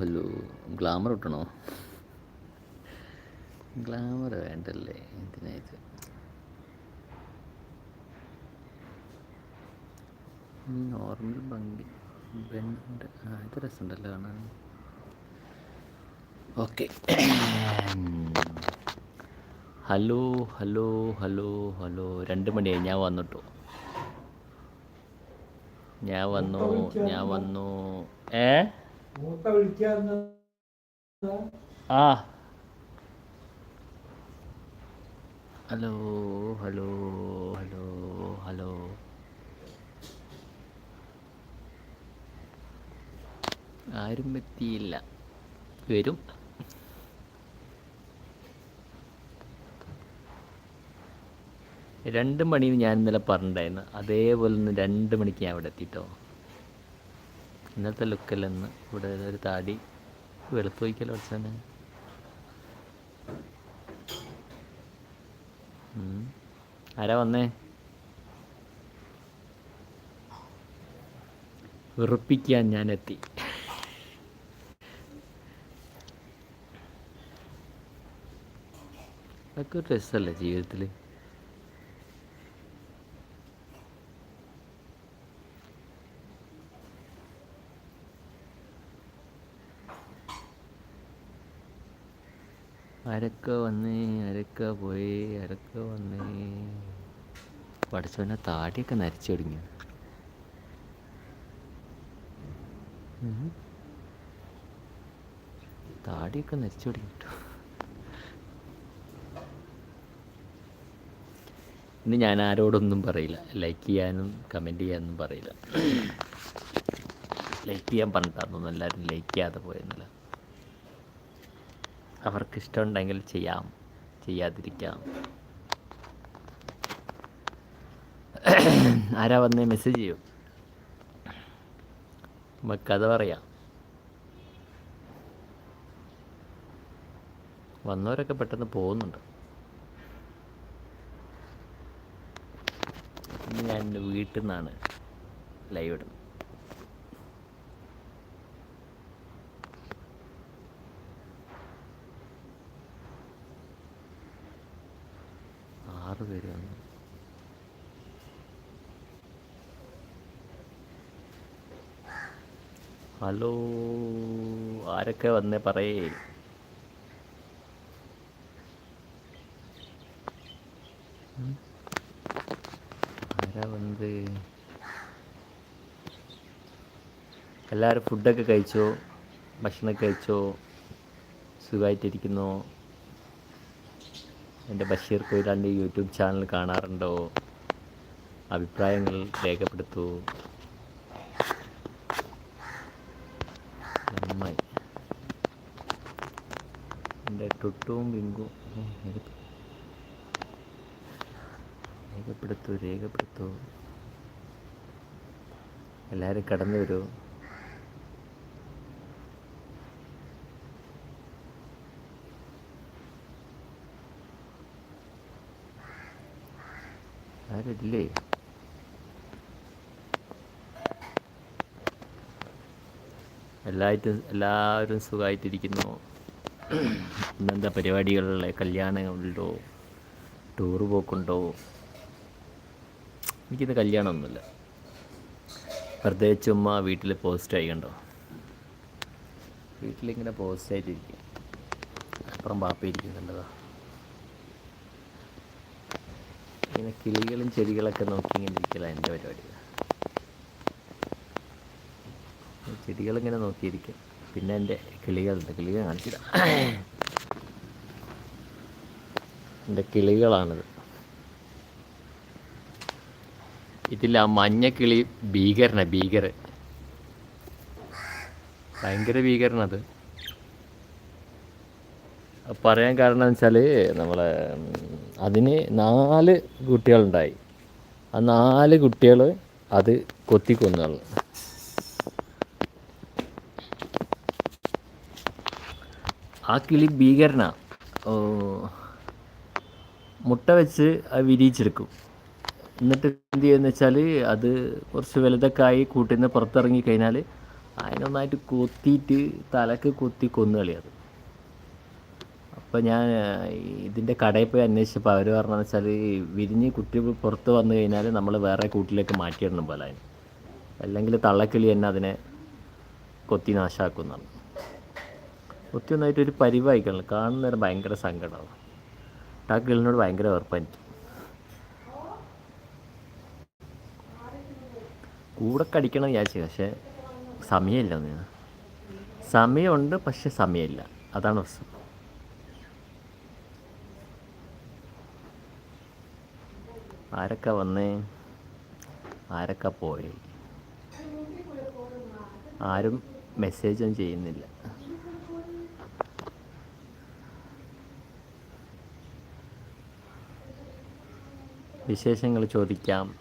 Hello glamour ഇട്ടണോ glamour വേണ്ടല്ലേ? എന്തിനാ ഇത്? നോർമൽ ഭംഗി ബെൻഡ് ഇത് രസമുണ്ടല്ലോ കാണാൻ. Okay hello hello hello hello. രണ്ട് മണിയായി. ഞാൻ വന്നിട്ടു. ഞാൻ വന്നു? ഞാൻ വന്നു? ഏ? ആ. Hello hello hello hello. ആരും എത്തിയില്ല. വരും. രണ്ട് മണി ഞാൻ ഇന്നലെ പറഞ്ഞിട്ടുണ്ടായിരുന്നു. അതേപോലെ ഒന്ന് രണ്ട് മണിക്ക് ഞാൻ ഇവിടെ എത്തിട്ടോ. ഇന്നത്തെ ലുക്കല്ലെന്ന് ഇവിടെ ഒരു താടി വെളുത്ത് വയ്ക്കല്ലോ അച്ഛനെ ആരാ വന്നേ? വെറുപ്പിക്കാൻ ഞാൻ എത്തി. അതൊക്കെ ഒരു രസമല്ലേ ജീവിതത്തിൽ ആരൊക്കെ വന്നേ ആരൊക്കെ പോയി ആരൊക്കെ വന്നേ. പഠിച്ചവനെ താടിയൊക്കെ നരച്ചു തുടങ്ങി. താടിയൊക്കെ നരച്ചു തുടങ്ങി ഇന്ന് ഞാൻ ആരോടൊന്നും പറയില്ല. ലൈക്ക് ചെയ്യാനും കമന്റ് ചെയ്യാനൊന്നും പറയില്ല. ലൈക്ക് ചെയ്യാൻ പറഞ്ഞിട്ടാണെന്നൊന്നും എല്ലാവരും ലൈക്ക് ചെയ്യാതെ പോയെന്നില്ല. അവർക്ക് ഇഷ്ടമുണ്ടെങ്കിൽ ചെയ്യാം. ചെയ്യാതിരിക്കാം. ആരാ വന്നേ? മെസ്സേജ് ചെയ്യും. നമുക്ക് കഥ പറയാം. വന്നവരൊക്കെ പെട്ടെന്ന് പോകുന്നുണ്ട്. ഞാൻ വീട്ടിൽ നിന്നാണ് ലൈവ് ഇടുന്നത്. ആറ് പേര് വന്നു ഹലോ ആരൊക്കെ വന്നേ പറയേ? ആരാ വന്നത്? എല്ലാവരും ഫുഡൊക്കെ കഴിച്ചോ? ഭക്ഷണമൊക്കെ കഴിച്ചോ? സുഖമായിട്ടിരിക്കുന്നോ? എന്റെ ബഷീർ കൊയിലാന്റെ യൂട്യൂബ് ചാനൽ കാണാറുണ്ടോ? അഭിപ്രായങ്ങൾ രേഖപ്പെടുത്തൂ. നന്നായി. എന്റെ ടുട്ടുവും രേഖപ്പെ- രേഖപ്പെടുത്തൂ രേഖപ്പെടുത്തൂ. എല്ലാവരും കടന്നു വരൂ. ആരില്ലേ എല്ലായിട്ടും എല്ലാവരും സുഖമായിട്ടിരിക്കുന്നു ഇന്നെന്താ പരിപാടികളുള്ള കല്യാണങ്ങളുണ്ടോ ടൂർ പോക്കുണ്ടോ? എനിക്കിന്ന് കല്യാണമൊന്നുമില്ല. വെറുതെ ചുമ്മാ വീട്ടിൽ പോസ്റ്റ് കണ്ടോ വീട്ടിലിങ്ങനെ പോസ്റ്റ് ആയിട്ടിരിക്കും. അപ്പുറം ബാപ്പ ഇരിക്കുന്നുണ്ടതാ ഇങ്ങനെ കിളികളും ചെടികളൊക്കെ നോക്കി ഇങ്ങനെ ഇരിക്കല എന്റെ പരിപാടി. ചെടികളിങ്ങനെ നോക്കിയിരിക്കും. പിന്നെ എന്റെ കിളികളുണ്ട്. കിളികൾ കാണിച്ചില്ല. എന്റെ കിളികളാണിത്. ഇതിൽ ആ കിളി ഭീകരന ഭീകര. ഭയങ്കര ഭീകരനത്. പറയാൻ കാരണം വെച്ചാൽ നമ്മളെ അതിന് നാല് കുട്ടികളുണ്ടായി. ആ നാല് കുട്ടികൾ അത് കൊത്തിക്കൊന്നുള്ളു ആ കിളി ഭീകരന. മുട്ട വെച്ച് അത് വിരിയിച്ചെടുക്കും. എന്നിട്ട് എന്ത് ചെയ്യുമെന്ന് വെച്ചാൽ അത് കുറച്ച് വലുതൊക്കെ ആയി കൂട്ടിൽ നിന്ന് പുറത്തിറങ്ങി കഴിഞ്ഞാൽ അതിനൊന്നായിട്ട് കൊത്തിയിട്ട് തലക്ക് കൊത്തി അത്. അപ്പോൾ ഞാൻ ഇതിന്റെ കടയിൽ പോയി അന്വേഷിച്ചപ്പോൾ അവർ പറഞ്ഞതെന്ന് വെച്ചാൽ വിരിഞ്ഞ് കുട്ടി പുറത്ത് വന്നു കഴിഞ്ഞാൽ നമ്മൾ വേറെ കൂട്ടിലേക്ക് മാറ്റിയിടണം പോലെ. അതിന് അല്ലെങ്കിൽ തള്ളക്കിളി തന്നെ അതിനെ കൊത്തി നാശാക്കുന്നതാണ് കൊത്തി ഒന്നായിട്ട് ഒരു പരിവായിക്കണം കാണുന്നേരം ഭയങ്കര സങ്കടമാണ് ആ കിളിനോട് ഭയങ്കര വെറുപ്പായിരിക്കും. കൂടെ കടിക്കണം വിചാരിച്ചു പക്ഷേ സമയമില്ല സമയമുണ്ട് പക്ഷെ സമയമില്ല. അതാണ് പ്രശ്നം. ആരൊക്കെ വന്ന്? ആരൊക്കെ പോയി? ആരും മെസ്സേജ് ഒന്നും ചെയ്യുന്നില്ല. വിശേഷങ്ങൾ ചോദിക്കാം.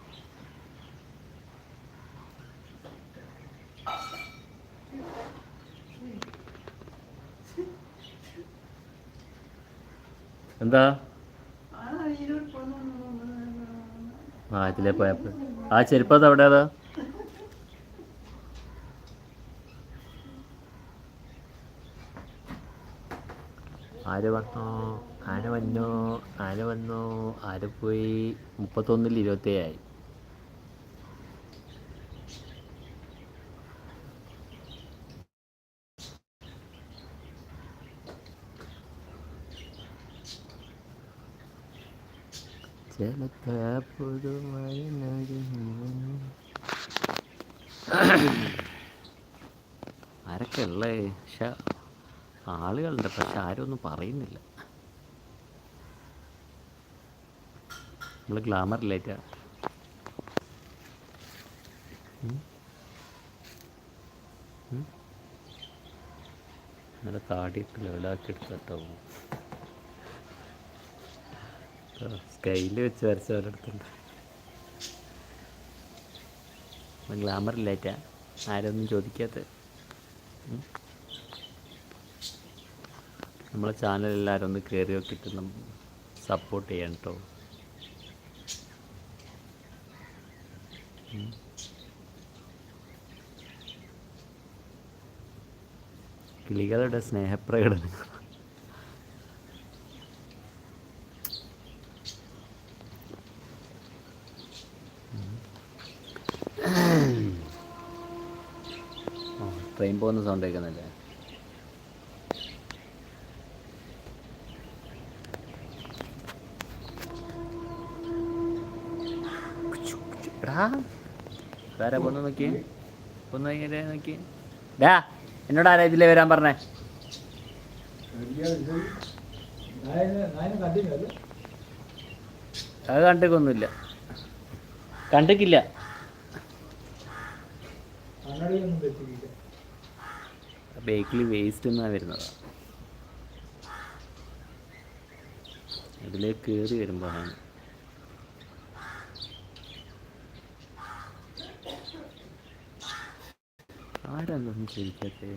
എന്താ? ആ ഇതിലേ പോയപ്പോൾ ആ ചെരുപ്പത് അവിടെ അതാ ആര് വന്നോ? ആന വന്നോ? ആന വന്നോ? ആര് പോയി? മുപ്പത്തൊന്നിൽ ഇരുപത്തേഴായി ചിലക്ക പുതുമഴ ആരൊക്കെ ഉള്ളേ? പക്ഷെ ആളുകളുണ്ട് പക്ഷെ ആരും ഒന്നും പറയുന്നില്ല നമ്മൾ ഗ്ലാമർ ഇല്ലേറ്റാ നല്ല താടിയൊക്കെ ലെവലാക്കി എടുത്തിട്ടോ. സ്കൈയിൽ വെച്ച് വരച്ച ഒരിടത്തുണ്ട് ഗ്ലാമർ ഇല്ലായിട്ടാ ആരൊന്നും ചോദിക്കാത്ത. നമ്മളെ ചാനൽ എല്ലാവരും ഒന്ന് കയറി നോക്കിയിട്ട് സപ്പോർട്ട് ചെയ്യണം കേട്ടോ കിളികളുടെ സ്നേഹപ്രകടനം ട്രെയിൻ പോകുന്ന സൗണ്ട് കേൾക്കുന്നില്ലേ? എന്നോട് ആരാ ഇതിലേ വരാൻ പറഞ്ഞേ? അത് കണ്ടേക്കൊന്നുമില്ല കണ്ടിക്കില്ല ബേക്കിൽ വേസ്റ്റ് എന്നാണ് വരുന്നത്? അതിലേക്ക് കയറി വരുമ്പോഴാണ്. ആരെന്തൊന്നും ചോദിക്കാത്തേ?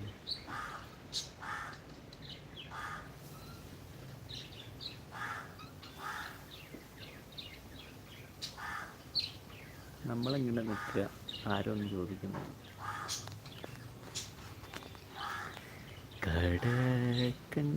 നമ്മളിങ്ങനെ നിൽക്കുക? ആരൊന്നും ചോദിക്കുന്നു. കടക്കൻ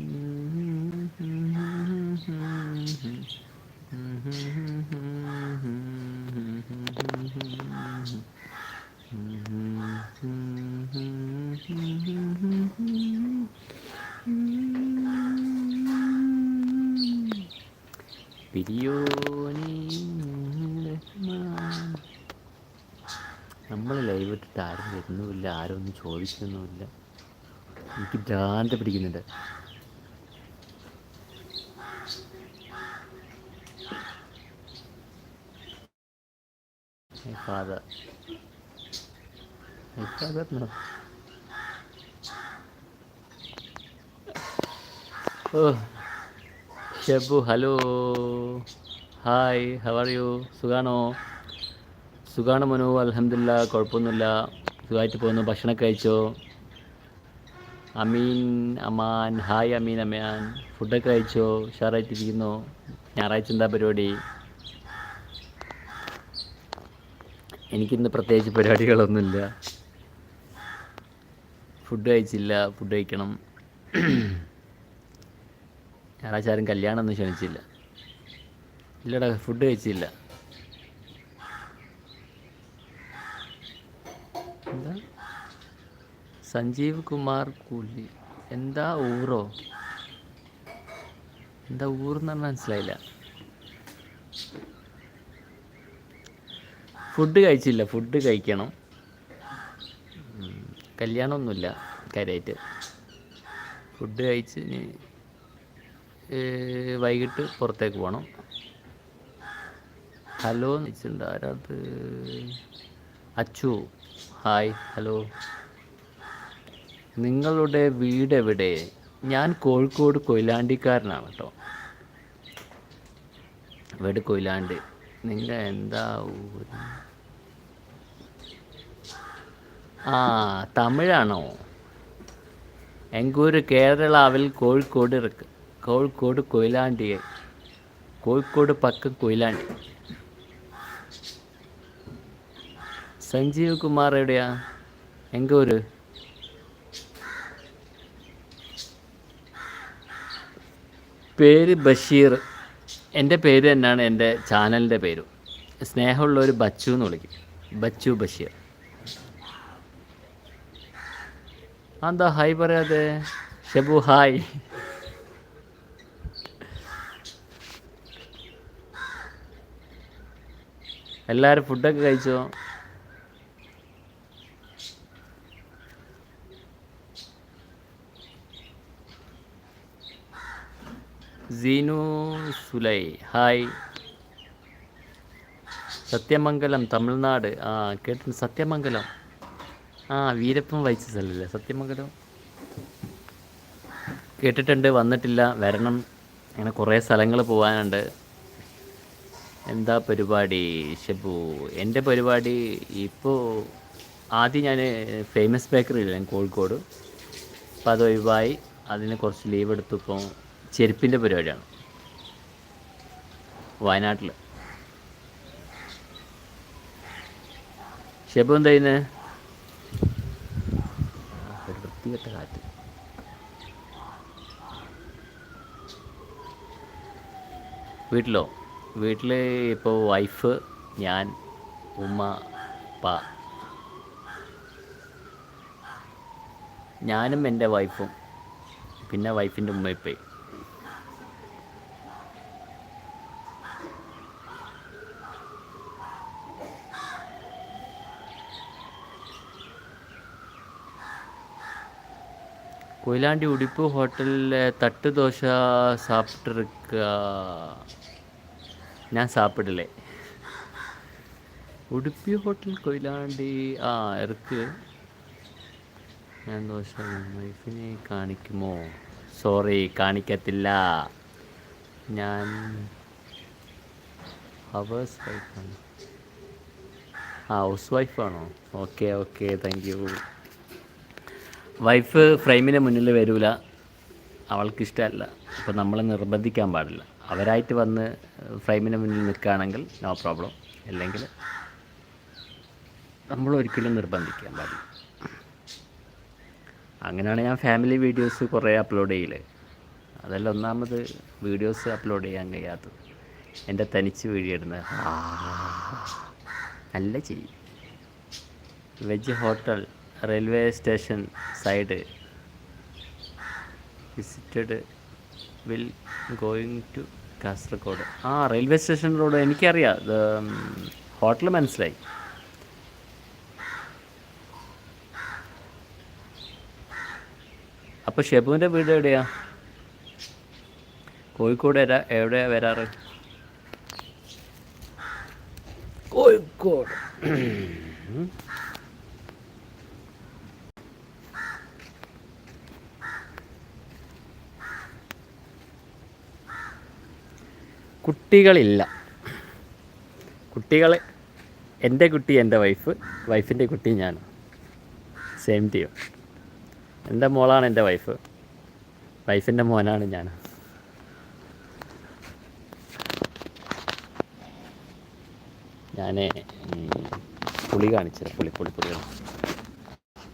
നമ്മൾ ലൈവ് ഇട്ടിട്ട് ആരും വരുന്നുമില്ല ആരും ഒന്നും ചോദിക്കുന്നുമില്ല. എനിക്ക് ഭ്രാന്ത് പിടിക്കുന്നുണ്ട്. My hello hi how are you സുഖാണോ? സുഖാണ് മനു അലഹമില്ല കുഴപ്പമൊന്നുമില്ല. സുഖമായിട്ട് പോകുന്നു. ഭക്ഷണം കഴിച്ചോ? അമീൻ അമാൻ ഹായ് അമീൻ അമയാൻ. ഫുഡൊക്കെ കഴിച്ചോ? ഉഷാറായിട്ടിരിക്കുന്നു? ഞായറാഴ്ച എന്താ പരിപാടി? എനിക്കിന്ന് പ്രത്യേകിച്ച് പരിപാടികളൊന്നുമില്ല. ഫുഡ് കഴിച്ചില്ല. ഫുഡ് കഴിക്കണം. ഞായറാഴ്ച ആരും കല്യാണമൊന്നും ക്ഷണിച്ചില്ല. ഇല്ലടാ ഫുഡ് കഴിച്ചില്ല. എന്താ? സഞ്ജീവ് കുമാർ കൂലി. എന്താ ഊറോ? എന്താ ഊർന്ന് പറഞ്ഞാൽ മനസ്സിലായില്ല. ഫുഡ് കഴിച്ചില്ല ഫുഡ് കഴിക്കണം. കല്യാണമൊന്നുമില്ല കാര്യമായിട്ട് ഫുഡ് കഴിച്ച് ഇനി വൈകിട്ട് പുറത്തേക്ക് പോകണം ഹലോ എന്ന് വെച്ചിട്ടുണ്ട് ആരാത് അച്ചു. Hi hello. നിങ്ങളുടെ വീട് എവിടെ ഞാൻ കോഴിക്കോട് കൊയിലാണ്ടിക്കാരനാണ് കേട്ടോ. ഇവിടെ കൊയിലാണ്ടി? നിങ്ങൾ എന്താ ആ തമിഴാണോ? എങ്കൂര് കേരളാവിൽ കോഴിക്കോട് ഇറക്ക്. കോഴിക്കോട് കൊയിലാണ്ടി. കോഴിക്കോട് പക്ക കൊയിലാണ്ടി. സഞ്ജീവ് കുമാർ എവിടെയാ? എങ്കൂര്? പേര് ബഷീർ. എന്റെ പേര് തന്നെയാണ് എന്റെ ചാനലിന്റെ പേരും. സ്നേഹമുള്ള ഒരു ബച്ചു എന്ന് വിളിക്കും. ബച്ചു ബഷീർ. എന്താ ഹായ് പറയാതെ? ഷബു ഹായ്. എല്ലാവരും ഫുഡൊക്കെ കഴിച്ചോ? സീനു സുലൈ ഹായ്. സത്യമംഗലം തമിഴ്നാട്. ആ കേട്ടിട്ടുണ്ട്. സത്യമംഗലം. ആ വീരപ്പൻ വായിച്ച സ്ഥലമല്ലേ? സത്യമംഗലം. കേട്ടിട്ടുണ്ട് വന്നിട്ടില്ല. വരണം. അങ്ങനെ കുറേ സ്ഥലങ്ങൾ പോകാനുണ്ട് എന്താ പരിപാടി ഷെബു എന്റെ പരിപാടി ഇപ്പോൾ ആദ്യം ഞാൻ ഫേമസ് ബേക്കറിയില്ല കോഴിക്കോട്. അപ്പോൾ അത് ഒഴിവായി. അതിന് കുറച്ച് ലീവ് എടുത്തു ഇപ്പോൾ ചെരുപ്പിന്റെ പരിപാടിയാണ്. വയനാട്ടിൽ ഷെബു എന്താ ഒരു വൃത്തികെട്ട കാറ്റ്. വീട്ടിലോ? വീട്ടിൽ ഇപ്പോൾ വൈഫ് ഞാൻ ഉമ്മ പ ഞാനും എന്റെ വൈഫും. പിന്നെ വൈഫിന്റെ ഉമ്മയിപ്പയും കൊയിലാണ്ടി ഉടുപ്പ് ഹോട്ടലിലെ തട്ടുദോശ സാപ്പിട്ടിരിക്ക. ഞാൻ സാപ്പിടില്ലേ? ഉടുപ്പി ഹോട്ടൽ കൊയിലാണ്ടി. ആ ഇറക്ക്. ഞാൻ ദോശ വൈഫിനെ കാണിക്കുമോ? സോറി കാണിക്കത്തില്ല. ഞാൻ ഹവേഴ്സ് വൈഫാണ്. ആ house വൈഫാണോ? Okay okay thank you. Wife ഫ്രെയിമിന് മുന്നിൽ വരില്ല അവൾക്കിഷ്ടമല്ല. അപ്പോൾ നമ്മൾ നിർബന്ധിക്കാൻ പാടില്ല. അവരായിട്ട് വന്ന് ഫ്രെയിമിന് മുന്നിൽ നിൽക്കുകയാണെങ്കിൽ നോ പ്രോബ്ലം അല്ലെങ്കിൽ നമ്മൾ ഒരിക്കലും നിർബന്ധിക്കാൻ പാടില്ല. അങ്ങനെയാണ് ഞാൻ ഫാമിലി വീഡിയോസ് കുറേ അപ്ലോഡ് ചെയ്യൽ. അതല്ല ഒന്നാമത് വീഡിയോസ് അപ്ലോഡ് ചെയ്യാൻ കഴിയാത്തത്. എന്റെ തനിച്ച് വീഡിയോ ഇടുന്നത് നല്ല ചെയ്യും veg hotel. Railway station side visited will going to Kasaragod. ആ റെയിൽവേ സ്റ്റേഷൻ റോഡ് എനിക്കറിയാം. ഹോട്ടൽ മനസ്സിലായി. അപ്പോൾ ഷെബുവിന്റെ വീട് എവിടെയാ? കോഴിക്കോട് വരാ എവിടെയാ വരാറ്? കോഴിക്കോട്. കുട്ടികളില്ല. കുട്ടികൾ എന്റെ കുട്ടി എന്റെ വൈഫ് വൈഫിന്റെ കുട്ടി ഞാൻ സെയിം ടീം എന്റെ മോളാണ് എന്റെ വൈഫ് വൈഫിന്റെ മോനാണ് ഞാൻ ഞാൻ പുളി കാണിച്ചത് പുളി പുളി പുളി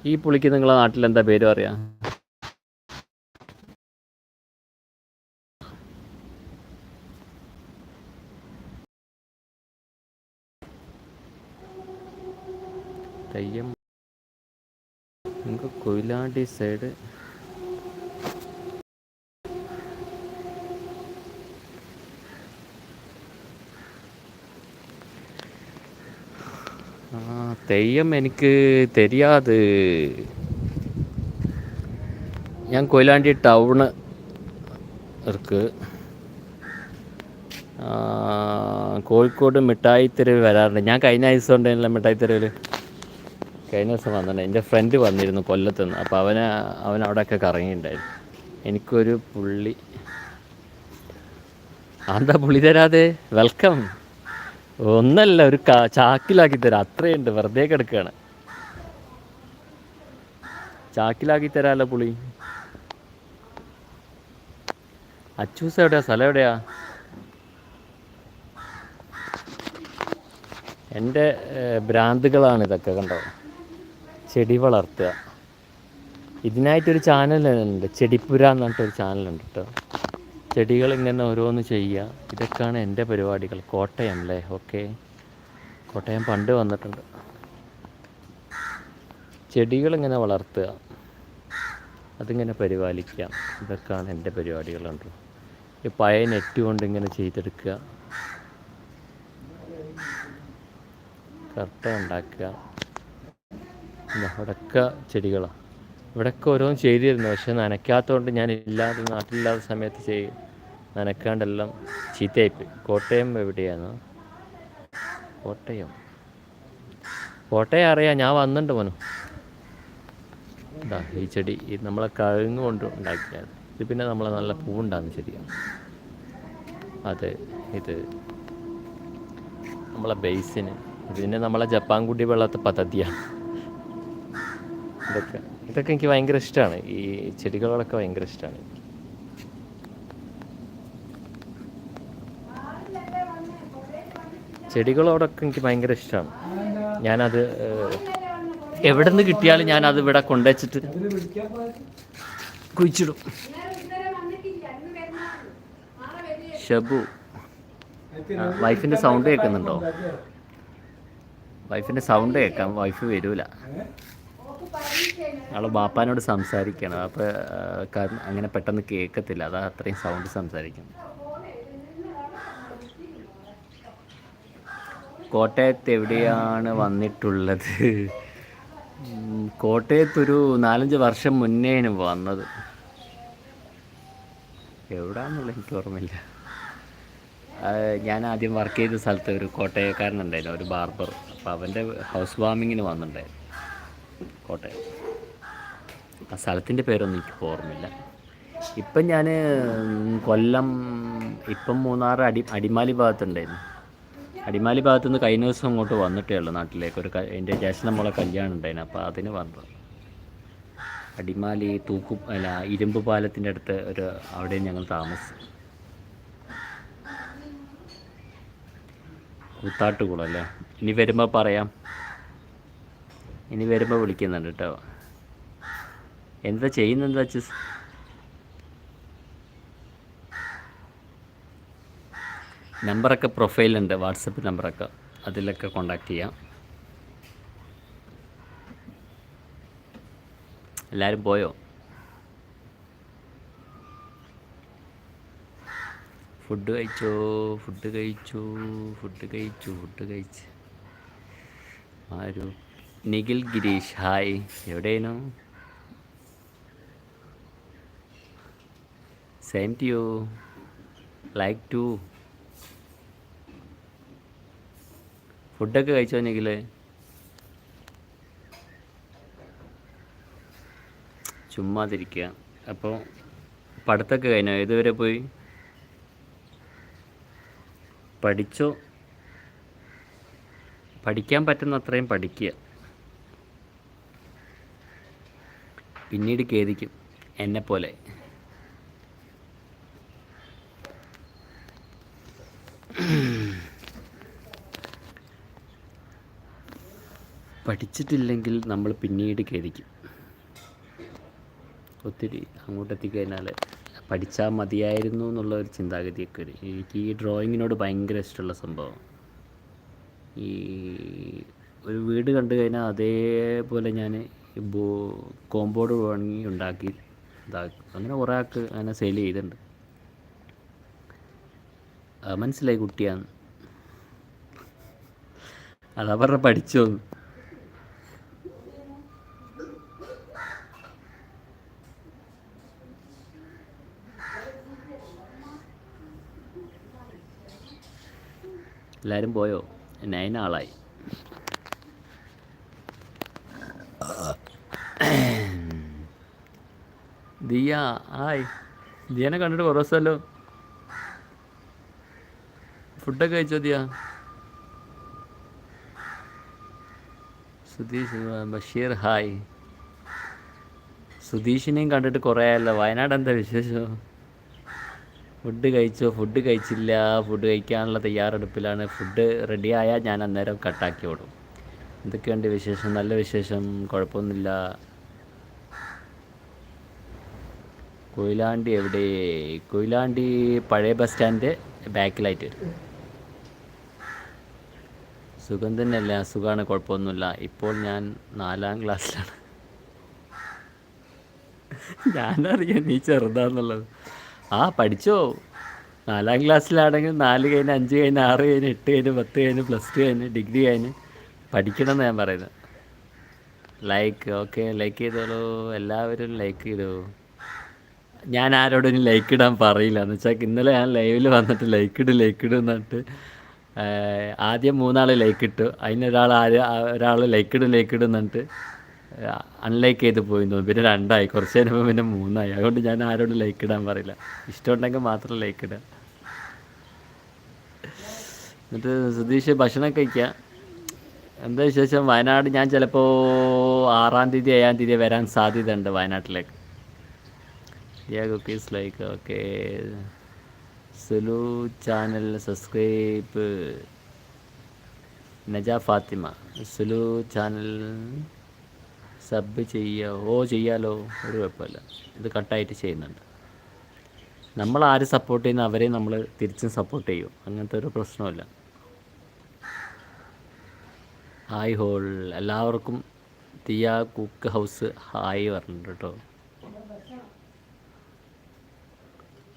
ഈ പുളിക്ക് നിങ്ങളെ നാട്ടിൽ എന്താ പേര് പറയാ? തെയ്യം നമുക്ക് കൊയിലാണ്ടി സൈഡ് തെയ്യം എനിക്ക് തരിയാത്. ഞാൻ കൊയിലാണ്ടി ടൗണ് ഇർക്ക്. കോഴിക്കോട് മിഠായി തെരുവ് വരാറുണ്ട്. ഞാൻ കഴിഞ്ഞ ആഴ്ച ഉണ്ടായിരുന്നില്ല മിഠായി തെരുവിൽ കഴിഞ്ഞ ദിവസം വന്നിട്ടുണ്ട്. എന്റെ ഫ്രണ്ട് വന്നിരുന്നു കൊല്ലത്തുനിന്ന്. അപ്പോൾ അവന് അവൻ അവിടെയൊക്കെ കറങ്ങിയിട്ടുണ്ടായിരുന്നു. എനിക്കൊരു പുള്ളി. എന്താ പുള്ളി തരാതെ? വെൽക്കം ഒന്നല്ല ഒരു ചാക്കിലാക്കി തരാം. അത്രയുണ്ട്. വെറുതെ കിടക്കുകയാണ്. ചാക്കിലാക്കി തരാമല്ലോ പുളി അച്ചൂസ് എവിടെയാ? സ്ഥലം എവിടെയാ? എന്റെ ഭ്രാന്തുകളാണ് ഇതൊക്കെ കണ്ടോ? ചെടി വളർത്തുക. ഇതിനായിട്ടൊരു ചാനലുണ്ട് ചെടിപ്പുര എന്ന് പറഞ്ഞിട്ടൊരു ചാനലുണ്ട് കേട്ടോ ചെടികൾ ഇങ്ങനെ ഓരോന്ന് ചെയ്യുക. ഇതൊക്കെയാണ് എന്റെ പരിപാടികൾ. കോട്ടയം അല്ലേ? ഓക്കെ. കോട്ടയം പണ്ട് വന്നിട്ടുണ്ട്. ചെടികൾ ഇങ്ങനെ വളർത്തുക. അതിങ്ങനെ പരിപാലിക്കാം ഇതൊക്കെയാണ് എന്റെ പരിപാടികളുണ്ട് ഈ പഴയ നെറ്റ് കൊണ്ട് ഇങ്ങനെ ചെയ്തെടുക്കുക. കർട്ട ഉണ്ടാക്കുക. ഇവിടെയൊക്കെ ചെടികളാണ് ഇവിടെയൊക്കെ ഓരോന്ന് ചെയ്തിരുന്നു പക്ഷെ നനയ്ക്കാത്തതുകൊണ്ട് ഞാൻ ഇല്ലാതെ നാട്ടിലില്ലാത്ത സമയത്ത് ചെയ്യും നനക്കാണ്ടെല്ലാം ചീത്തയായിപ്പോയി. കോട്ടയം എവിടെയാണ് കോട്ടയം. കോട്ടയം അറിയാം ഞാൻ വന്നിട്ടുണ്ട് മോനു. ഇതാ ഈ ചെടി നമ്മളെ കഴുങ്ങ് കൊണ്ട് ഉണ്ടാക്കിയത്. ഇത് പിന്നെ നമ്മളെ നല്ല പൂവുണ്ടാകുന്ന ചെടിയാണ് അത് ഇത്. നമ്മളെ ബേസിന് പിന്നെ നമ്മളെ ജപ്പാൻ കുടി വെള്ളത്തെ പദ്ധതിയാണ് ഇതൊക്കെ. ഇതൊക്കെ എനിക്ക് ഭയങ്കര ഇഷ്ടമാണ് ഈ ചെടികളോടൊക്കെ ഭയങ്കര ഇഷ്ടമാണ് ചെടികളോടൊക്കെ എനിക്ക് ഭയങ്കര ഇഷ്ടമാണ് ഞാനത് എവിടെ നിന്ന് കിട്ടിയാലും ഞാനത് ഇവിടെ കൊണ്ടുവച്ചിട്ട് കുഴിച്ചിടും. ഷബു. വൈഫിന്റെ സൗണ്ട് കേൾക്കുന്നുണ്ടോ? വൈഫിന്റെ സൗണ്ട് കേൾക്കാം. വൈഫ് വരൂല. ആൾ ബാപ്പാനോട് സംസാരിക്കണം. അപ്പോൾ അങ്ങനെ പെട്ടെന്ന് കേൾക്കത്തില്ല അതാ അത്രയും സൗണ്ട് സംസാരിക്കുന്നത്. കോട്ടയത്ത് എവിടെയാണ് വന്നിട്ടുള്ളത്? കോട്ടയത്തൊരു നാലഞ്ച് വർഷം മുന്നേയാണ് വന്നത്. എവിടാന്നുള്ള എനിക്ക് ഓർമ്മയില്ല. ഞാൻ ആദ്യം വർക്ക് ചെയ്ത സ്ഥലത്ത് ഒരു കോട്ടയക്കാരനുണ്ടായിരുന്നു ഒരു ബാർബർ അപ്പോൾ അവന്റെ ഹൗസ് വാമിങ്ങിന് വന്നിട്ടുണ്ടായിരുന്നു. കോട്ടയം ആ സ്ഥലത്തിന്റെ പേരൊന്നും എനിക്ക് ഓർമ്മയില്ല. ഇപ്പം ഞാൻ കൊല്ലം ഇപ്പം മൂന്നാർ അടി അടിമാലി ഭാഗത്തുണ്ടായിരുന്നു. അടിമാലി ഭാഗത്തു നിന്ന് കഴിഞ്ഞ ദിവസം അങ്ങോട്ട് വന്നിട്ടേ ഉള്ളൂ നാട്ടിലേക്ക്. ഒരു എന്റെ ജേഷൻ നമ്മളെ കല്യാണം ഉണ്ടായിരുന്നു. അപ്പോൾ അതിന് വന്നത്. അടിമാലി തൂക്കു അല്ല ഇരുമ്പ് പാലത്തിന്റെ അടുത്ത് ഒരു അവിടെ ഞങ്ങൾ താമസിച്ചു കൂത്താട്ടുകുളം ഇനി വരുമ്പോൾ പറയാം. ഇനി വരുമ്പോൾ വിളിക്കുന്നുണ്ട് കേട്ടോ. എന്താ ചെയ്യുന്നത് അച്ഛസ് നമ്പറൊക്കെ പ്രൊഫൈലുണ്ട് വാട്സപ്പ് നമ്പറൊക്കെ അതിലൊക്കെ കോണ്ടാക്ട് ചെയ്യാം. എല്ലാവരും പോയോ? ഫുഡ് കഴിച്ചോ? ഫുഡ് കഴിച്ചു? ഫുഡ് കഴിച്ചു ഫുഡ് കഴിച്ച്. ആരു നിഖിൽ ഗിരീഷ് ഹായ്. എവിടെയാണോ same to you like to ഫുഡൊക്കെ കഴിച്ചോ നിഖിൽ? ചുമ്മാതിരിക്കുക അപ്പോൾ പഠിത്തമൊക്കെ കഴിഞ്ഞോ? ഏതുവരെ പോയി? പഠിച്ചോ? പഠിക്കാൻ പറ്റുന്ന അത്രയും പഠിക്കുക പിന്നീട് ഖേദിക്കും എന്നെപ്പോലെ. പഠിച്ചിട്ടില്ലെങ്കിൽ നമ്മൾ പിന്നീട് ഖേദിക്കും. ഒത്തിരി അങ്ങോട്ടെത്തിക്കഴിഞ്ഞാൽ പഠിച്ചാൽ മതിയായിരുന്നു എന്നുള്ള ഒരു ചിന്താഗതിയൊക്കെ വരും. എനിക്ക് ഈ ഡ്രോയിങ്ങിനോട് ഭയങ്കര ഇഷ്ടമുള്ള സംഭവം. ഈ ഒരു വീട് കണ്ടു കഴിഞ്ഞാൽ അതേപോലെ ഞാൻ കോമ്പൗണ്ട് വാങ്ങി ഉണ്ടാക്കി അങ്ങനെ കുറേ ആൾക്ക് അങ്ങനെ സെയിൽ ചെയ്തിട്ടുണ്ട് മനസ്സിലായി കുട്ടിയാണ് അതാ പറഞ്ഞ പഠിച്ചോ എല്ലാവരും പോയോ? നയൻ ആളായി ദിയ ഹായ് ദിയനെ കണ്ടിട്ട് കുറേ ദിവസമല്ലോ. ഫുഡൊക്കെ കഴിച്ചോ ദിയ? സുധീഷ് ബഷീർ ഹായ്. സുധീഷിനെയും കണ്ടിട്ട് കുറേ ആയല്ലോ. വയനാട് എന്താ വിശേഷം? ഫുഡ് കഴിച്ചോ? ഫുഡ് കഴിച്ചില്ല. ഫുഡ് കഴിക്കാനുള്ള തയ്യാറെടുപ്പിലാണ്. ഫുഡ് റെഡിയായാൽ ഞാൻ അന്നേരം കട്ടാക്കി ഓടും എന്തൊക്കെയുണ്ട് വിശേഷം? നല്ല വിശേഷം. കുഴപ്പമൊന്നുമില്ല. കൊയിലാണ്ടി എവിടെ? കൊയിലാണ്ടി പഴയ ബസ് സ്റ്റാൻഡ് ബാക്കിലായിട്ട് വരും. സുഖം തന്നെയല്ല സുഖമാണ് കുഴപ്പമൊന്നുമില്ല. ഇപ്പോൾ ഞാൻ നാലാം ക്ലാസ്സിലാണ്. ഞാനറിയാം നീ ചെറുതാന്നുള്ളത്. ആ പഠിച്ചോ? നാലാം ക്ലാസ്സിലാണെങ്കിൽ നാല് കഴിഞ്ഞ് അഞ്ച് കഴിഞ്ഞ് ആറ് കഴിഞ്ഞ് എട്ട് കഴിഞ്ഞ് പത്ത് കഴിഞ്ഞ് പ്ലസ് ടു കഴിഞ്ഞ് ഡിഗ്രി കഴിഞ്ഞ് പഠിക്കണം എന്ന് ഞാൻ പറയുന്നത്. ലൈക്ക് ഓക്കെ ലൈക്ക് ചെയ്തോളൂ. എല്ലാവരും ലൈക്ക് ചെയ്തോ? ഞാൻ ആരോടും ഇനി ലൈക്ക് ഇടാൻ പറയില്ല. എന്ന് വെച്ചാൽ ഇന്നലെ ഞാൻ ലൈവിൽ വന്നിട്ട് ലൈക്ക് ഇട് ലൈക്ക് ഇട് എന്നിട്ട് ആദ്യം മൂന്നാൾ ലൈക്ക് ഇട്ടു. അതിനൊരാൾ ആര് ഒരാൾ ലൈക്ക് ഇട് ലൈക്ക് ഇട് എന്നിട്ട് അൺലൈക്ക് ചെയ്ത് പോയി തോന്നുന്നു. പിന്നെ രണ്ടായി. കുറച്ച് കഴിഞ്ഞപ്പോൾ പിന്നെ മൂന്നായി. അതുകൊണ്ട് ഞാൻ ആരോടും ലൈക്ക് ഇടാൻ പറയില്ല. ഇഷ്ടമുണ്ടെങ്കിൽ മാത്രം ലൈക്ക് ഇടുക. എന്നിട്ട് സുധീഷ് ഭക്ഷണം കഴിക്കുക എന്താ വിശേഷം? വയനാട് ഞാൻ ചിലപ്പോൾ ആറാം തീയതി ഏഴാം തീയതി വരാൻ സാധ്യതയുണ്ട് വയനാട്ടിലേക്ക്. Yeah cookies like okay Sulu channel subscribe Naja Fathima Sulu channel sub ചെയ്യുക ഓ ചെയ്യാലോ ഒരു കുഴപ്പമില്ല. ഇത് കട്ടായിട്ട് ചെയ്യുന്നുണ്ട്. നമ്മൾ ആര് സപ്പോർട്ട് ചെയ്യുന്ന അവരെ നമ്മൾ തിരിച്ചും സപ്പോർട്ട് ചെയ്യും. അങ്ങനത്തെ ഒരു പ്രശ്നമില്ല ഹായ് ഹോൾ എല്ലാവർക്കും തിയ കുക്ക് ഹൗസ് ഹായ് പറഞ്ഞിട്ട് കേട്ടോ.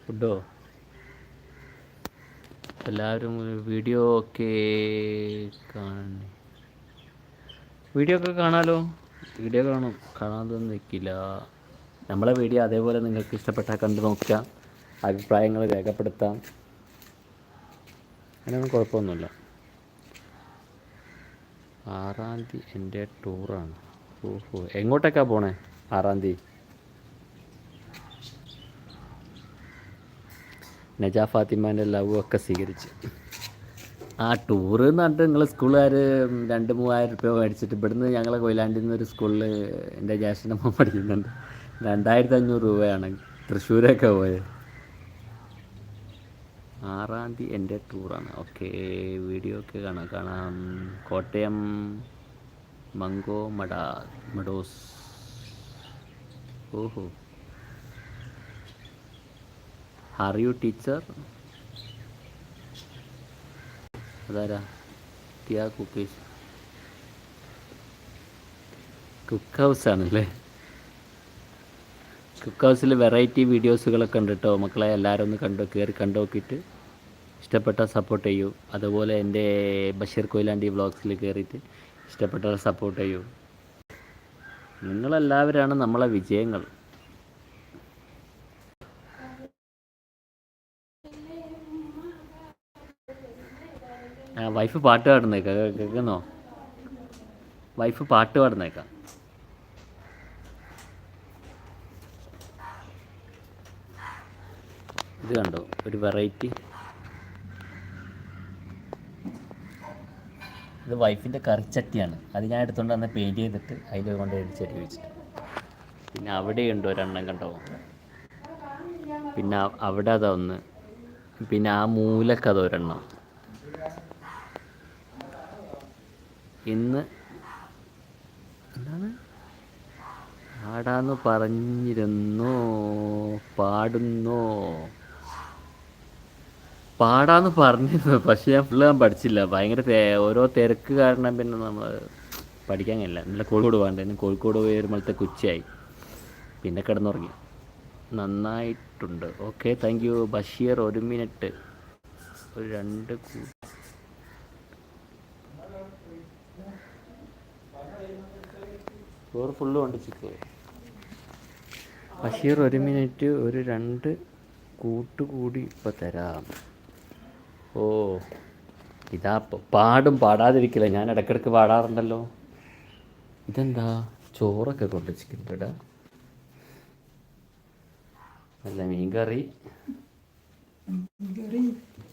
ഫുഡോ? എല്ലാവരും വീഡിയോ ഒക്കെ കാണണേ. വീഡിയോ ഒക്കെ കാണാലോ? വീഡിയോ കാണും. കാണാതൊന്നും നിൽക്കില്ല നമ്മളെ വീഡിയോ അതേപോലെ നിങ്ങൾക്ക് ഇഷ്ടപ്പെട്ടാൽ കണ്ടു നോക്കാം. അഭിപ്രായങ്ങൾ രേഖപ്പെടുത്താം. അങ്ങനെയൊന്നും കുഴപ്പമൊന്നുമില്ല. ആറാം തീയതി എന്റെ ടൂറാണ്. ഓഹോ. എങ്ങോട്ടേക്കാണ് പോണേ? ആറാം തീയതി? നജാ ഫാത്തിമാന്റെ ലവ് ഒക്കെ സ്വീകരിച്ച്. ആ ടൂറ് എന്ന് പറഞ്ഞിട്ട് നിങ്ങൾ സ്കൂളുകാർ രണ്ട് മൂവായിരം റുപ്യ മേടിച്ചിട്ട് ഇവിടുന്ന് ഞങ്ങളെ കൊയിലാണ്ടിൽ നിന്ന് ഒരു സ്കൂളിൽ എന്റെ ജ്യേഷ്ഠന്റെ മോൻ പഠിക്കുന്നുണ്ട്. രണ്ടായിരത്തി അഞ്ഞൂറ് രൂപയാണ് തൃശ്ശൂരൊക്കെ പോയത്. ആറാം തീയതി എന്റെ ടൂറാണ് ഓക്കെ വീഡിയോ ഒക്കെ കാണാം. കാണാം. കോട്ടയം മംഗോ മഡ മഡോസ്. ഓഹോ. ആർ യു ടീച്ചർ അതാരാ? തിയാ കുക്കീസ് കുക്ക് ഹൗസ് ആണല്ലേ? കുക്ക് ഹൗസിൽ വെറൈറ്റി വീഡിയോസുകളൊക്കെ ഉണ്ട് കേട്ടോ മക്കളെ എല്ലാവരും ഒന്ന് കണ്ടു? കയറി കണ്ടു നോക്കിയിട്ട്. ഇഷ്ടപ്പെട്ടാൽ സപ്പോർട്ട് ചെയ്യൂ. അതുപോലെ എന്റെ ബഷീർ കൊയിലാണ്ടി വ്ളോഗ്സിൽ കയറിയിട്ട് ഇഷ്ടപ്പെട്ടാൽ സപ്പോർട്ട് ചെയ്യൂ. നിങ്ങളെല്ലാവരാണ് നമ്മളെ വിജയങ്ങൾ. വൈഫ് പാട്ട് പാടുന്നേക്കാം കേൾക്കുന്നോ വൈഫ് പാട്ട് പാടുന്നേക്കാം. ഇത് കണ്ടോ ഒരു വെറൈറ്റി. ഇത് വൈഫിന്റെ കറിച്ചട്ടിയാണ്. അത് ഞാൻ എടുത്തുകൊണ്ട് വന്ന് പെയിന്റ് ചെയ്തിട്ട് അതിൽ കൊണ്ട് ചെടി വെച്ചിട്ട്. പിന്നെ അവിടെയുണ്ട് ഒരെണ്ണം കണ്ടോ? പിന്നെ അവിടെ അതൊന്ന് പിന്നെ ആ മൂലക്കത് ഒരെണ്ണം. ഇന്ന് എന്താണ്? പാടാന്ന് പറഞ്ഞിരുന്നു? പാടുന്നു? പാടാന്ന് പറഞ്ഞിരുന്നു? പക്ഷെ ഞാൻ ഫുള്ള് ഞാൻ പഠിച്ചില്ല. ഭയങ്കര ഓരോ തിരക്ക് കാരണം പിന്നെ നമ്മൾ പഠിക്കാൻ കഴിയില്ല. നല്ല കോഴിക്കോട് പോകണ്ടേ കോഴിക്കോട് പോയി വരുമ്പോഴത്തെ കുച്ചയായി. പിന്നെ കിടന്നുറങ്ങി. നന്നായിട്ടുണ്ട്. ഓക്കെ താങ്ക് യു ബഷീർ ഒരു മിനിറ്റ് ഒരു രണ്ട് ചോറ് ഫുള്ള് കൊണ്ട് ചിക്ക് ബഷീർ ഒരു മിനിറ്റ് ഒരു രണ്ട് കൂട്ടുകൂടി ഇപ്പോൾ തരാം. ഓ. ഇതാ പാടും പാടാതിരിക്കില്ല. ഞാൻ ഇടയ്ക്കിടയ്ക്ക് പാടാറുണ്ടല്ലോ. ഇതെന്താ? ചോറൊക്കെ കൊണ്ട് ചിക്കൻ നല്ല മീൻ കറി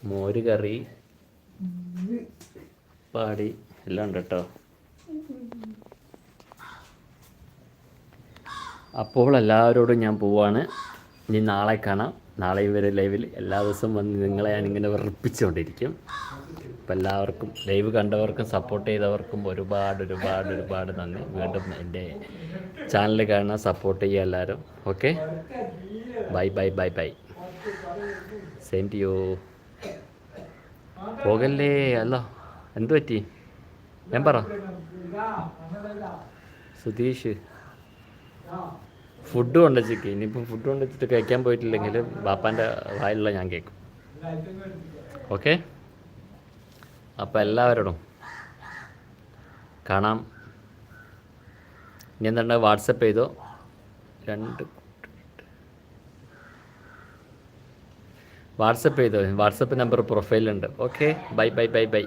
മോര് കറി. പാടി. എല്ലാം ഉണ്ട് കേട്ടോ അപ്പോൾ എല്ലാവരോടും ഞാൻ പോവാണ്. ഇനി നാളെ കാണാം. നാളെ ഇവരെ ലൈവിൽ എല്ലാ ദിവസവും വന്ന് നിങ്ങളെ ഞാനിങ്ങനെ വെറുപ്പിച്ചുകൊണ്ടിരിക്കും. അപ്പോൾ എല്ലാവർക്കും ലൈവ് കണ്ടവർക്കും സപ്പോർട്ട് ചെയ്തവർക്കും ഒരുപാട് ഒരുപാട് ഒരുപാട് നന്ദി. വീണ്ടും എന്റെ ചാനൽ കാണാൻ സപ്പോർട്ട് ചെയ്യുക എല്ലാവരും. Okay bye bye bye bye same to you പോകല്ലേ? അല്ല എന്തു പറ്റി ഞാൻ പറ. സുധീഷ്. ഫുഡ് കൊണ്ടുവച്ചിക്ക് ഇനിയിപ്പം ഫുഡ് കൊണ്ടുവച്ചിട്ട് കഴിക്കാൻ പോയിട്ടില്ലെങ്കിൽ ബാപ്പാന്റെ വായിലുള്ള ഞാൻ കേൾക്കും ഓക്കെ? അപ്പം എല്ലാവരോടും കാണാം. ഇനി എന്താണ് വാട്സപ്പ് ചെയ്തോ? രണ്ട് വാട്സപ്പ് ചെയ്തോ? WhatsApp number പ്രൊഫൈലുണ്ട്. Okay? Bye bye bye bye.